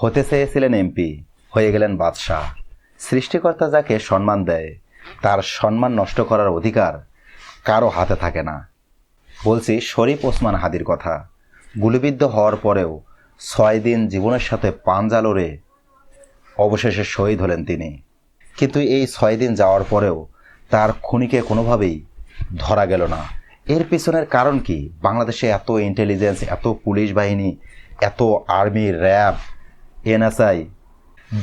হতে চেয়েছিলেন এমপি, হয়ে গেলেন বাদশাহ। সৃষ্টিকর্তা যাকে সম্মান দেয়, তার সম্মান নষ্ট করার অধিকার কারও হাতে থাকে না। বলছি শরীফ ওসমান হাদির কথা। গুলিবিদ্ধ হওয়ার পরেও ছয় দিন জীবনের সাথে পাঞ্জা লড়ে অবশেষে শহীদ হলেন তিনি। কিন্তু এই ছয় দিন যাওয়ার পরেও তার খুনিকে কোনোভাবেই ধরা গেল না। এর পিছনের কারণ কি? বাংলাদেশে এত ইন্টেলিজেন্স এত পুলিশ বাহিনী, এত army RAB NSI,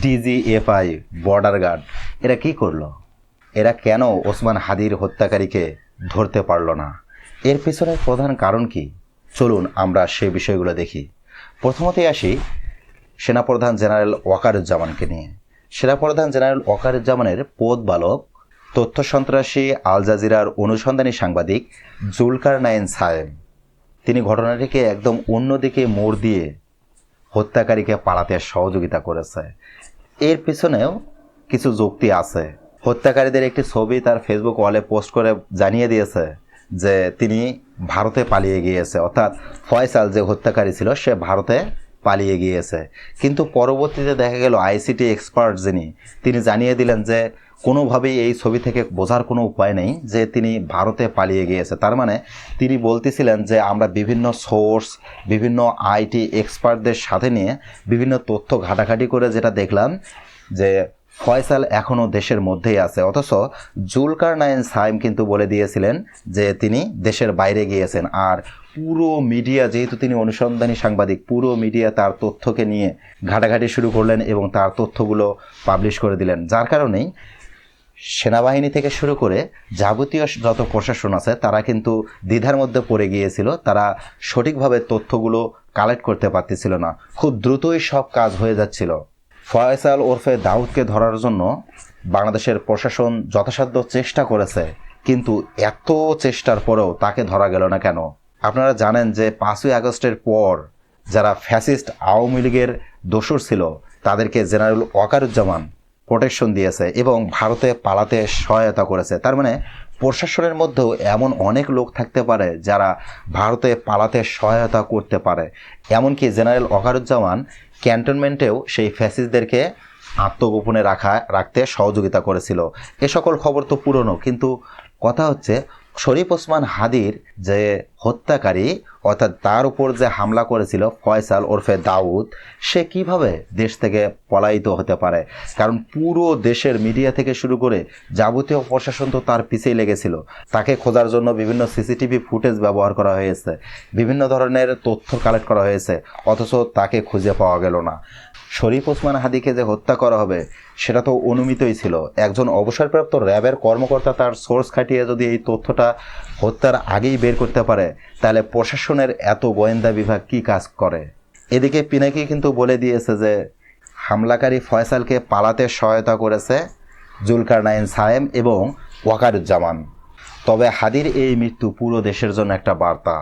DGFI, border guard, এরা কি করল? এরা কেন ওসমান হাদির হত্যাকারীকে ধরতে পারল না? এর পিছনের প্রধান কারণ কি? চলুন আমরা সে বিষয়গুলো দেখি। প্রথমতেই আসি সেনাপ্রধান জেনারেল ওয়াকারুজ্জামানকে নিয়ে। সেনাপ্রধান জেনারেল ওয়াকারুজ্জামানের পোদ বালক তথ্য সন্ত্রাসী আল জাজিরার অনুসন্ধানী সাংবাদিক জুলকার নাইন সায়েম। তিনি ঘটনাটিকে একদম অন্যদিকে মোড় দিয়ে হত্যাকারীকে পালাতে সহযোগিতা করেছে। এর পিছনেও কিছু যুক্তি আছে। হত্যাকারীদের একটি ছবি তার ফেসবুক ওয়ালে পোস্ট করে জানিয়ে দিয়েছে যে তিনি ভারতে পালিয়ে গিয়েছে। অর্থাৎ ফয়সাল যে হত্যাকারী ছিল, সে ভারতে পালিয়ে গিয়েছে। কিন্তু পরবর্তীতে দেখা গেল আইসিটি এক্সপার্ট যিনি, তিনি জানিয়ে দিলেন যে কোনোভাবেই এই ছবি থেকে বোঝার কোনো উপায় নেই যে তিনি ভারতে পালিয়ে গিয়েছে। তার মানে তিনি বলতেছিলেন যে আমরা বিভিন্ন সোর্স, বিভিন্ন আইটি এক্সপার্টদের সাথে নিয়ে বিভিন্ন তথ্য ঘাটাঘাটি করে যেটা দেখলাম যে ফয়সাল এখনও দেশের মধ্যেই আছে। অথচ জুলকার নাইন সাইম কিন্তু বলে দিয়েছিলেন যে তিনি দেশের বাইরে গিয়েছেন। আর পুরো মিডিয়া, যেহেতু তিনি অনুসন্ধানী সাংবাদিক, পুরো মিডিয়া তার তথ্যকে নিয়ে ঘাটাঘাটি শুরু করলেন এবং তার তথ্যগুলো পাবলিশ করে দিলেন। যার কারণেই সেনাবাহিনী থেকে শুরু করে যাবতীয় যত প্রশাসন আছে, তারা কিন্তু দ্বিধার মধ্যে পড়ে গিয়েছিল। তারা সঠিকভাবে তথ্যগুলো কালেক্ট করতে পারতেছিল না। খুব দ্রুতই সব কাজ হয়ে যাচ্ছিল। ফয়সাল ওরফে দাউদকে ধরার জন্য বাংলাদেশের প্রশাসন যথাসাধ্য চেষ্টা করেছে, কিন্তু এত চেষ্টার পরেও তাকে ধরা গেল না কেন? আপনারা জানেন যে পাঁচই আগস্টের পর যারা ফ্যাসিস্ট আওয়ামী লীগের দোসর ছিল, তাদেরকে জেনারেল ওয়াকারুজ্জামান প্রোটেকশন দিয়েছে এবং ভারতে পালাতে সহায়তা করেছে। তার মানে প্রশাসনের মধ্যেও এমন অনেক লোক থাকতে পারে যারা ভারতে পালাতে সহায়তা করতে পারে। এমনকি জেনারেল অকারুজ্জামান ক্যান্টনমেন্টেও সেই ফ্যাসিসদেরকে আত্মগোপনে রাখা, রাখতে সহযোগিতা করেছিল। এ সকল খবর তো পুরনো, কিন্তু কথা হচ্ছে শরীফ ওসমান হাদির যে হত্যাকারী, অর্থাৎ তার উপর যে হামলা করেছিল ফয়সাল ওরফে দাউদ, সে কীভাবে দেশ থেকে পলায়িত হতে পারে? কারণ পুরো দেশের মিডিয়া থেকে শুরু করে যাবতীয় প্রশাসন তো তার পিছিয়ে লেগেছিল। তাকে খোঁজার জন্য বিভিন্ন সিসিটিভি ফুটেজ ব্যবহার করা হয়েছে, বিভিন্ন ধরনের তথ্য কালেক্ট করা হয়েছে, অথচ তাকে খুঁজে পাওয়া গেল না। শরীফ ওসমান হাদিকে যে হত্যা করা হবে, সেটা তো অনুমিতই ছিল। একজন অবসরপ্রাপ্ত র্যাবের কর্মকর্তা তার সোর্স খাটিয়ে যদি এই তথ্যটা হত্যার আগেই বের করতে পারে, তাহলে প্রশাসনের এত গোয়েন্দা বিভাগ কি কাজ করে? এদিকে পিনাকি কিন্তু বলে দিয়েছে যে, হামলাকারী ফয়সালকে পালাতে সহায়তা করেছে জুলকার নাইন সায়েম এবং ওয়াকারুজ্জামান। তবে হাদির এই মৃত্যু পুরো দেশের জন্য একটা বার্তা।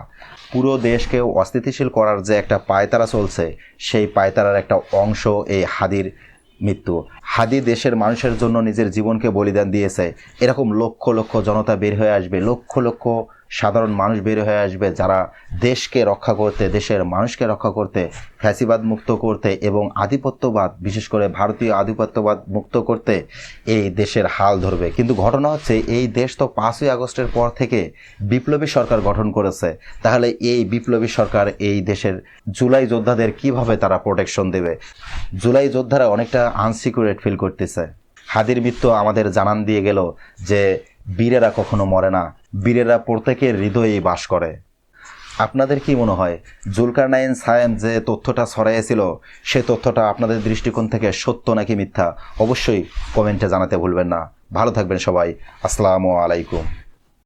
পুরো দেশকে অস্থিতিশীল করার যে একটা পায়তারা চলছে, সেই পায়তারার একটা অংশ এই হাদির মৃত্যু। হাদি দেশের মানুষের জন্য নিজের জীবনকে বলিদান দিয়েছে। এরকম লক্ষ লক্ষ জনতা বের হয়ে আসবে। লক্ষ লক্ষ সাধারণ মানুষ বের হয়ে আসবে যারা দেশকে রক্ষা করতে, দেশের মানুষকে রক্ষা করতে, ফ্যাসিবাদ মুক্ত করতে এবং আধিপত্যবাদ, বিশেষ করে ভারতীয় আধিপত্যবাদ মুক্ত করতে এই দেশের হাল ধরবে। কিন্তু ঘটনা হচ্ছে, এই দেশ তো পাঁচই আগস্টের পর থেকে বিপ্লবী সরকার গঠন করেছে। তাহলে এই বিপ্লবী সরকার এই দেশের জুলাই যোদ্ধাদের কীভাবে তারা প্রোটেকশন দেবে? জুলাই যোদ্ধারা অনেকটা আনসিকিউরেট ফিল করতেছে। হাদির মৃত্যু আমাদের জানান দিয়ে গেল যে বীরেরা কখনো মরে না। বীরেরা প্রত্যেকের হৃদয়েই বাস করে। আপনাদের কি মনে হয় জুলকার নাইন সায়েম যে তথ্যটা ছড়াইয়েছিল, সে তথ্যটা আপনাদের দৃষ্টিকোণ থেকে সত্য নাকি মিথ্যা? অবশ্যই কমেন্টে জানাতে ভুলবেন না। ভালো থাকবেন সবাই। আসসালামু আলাইকুম।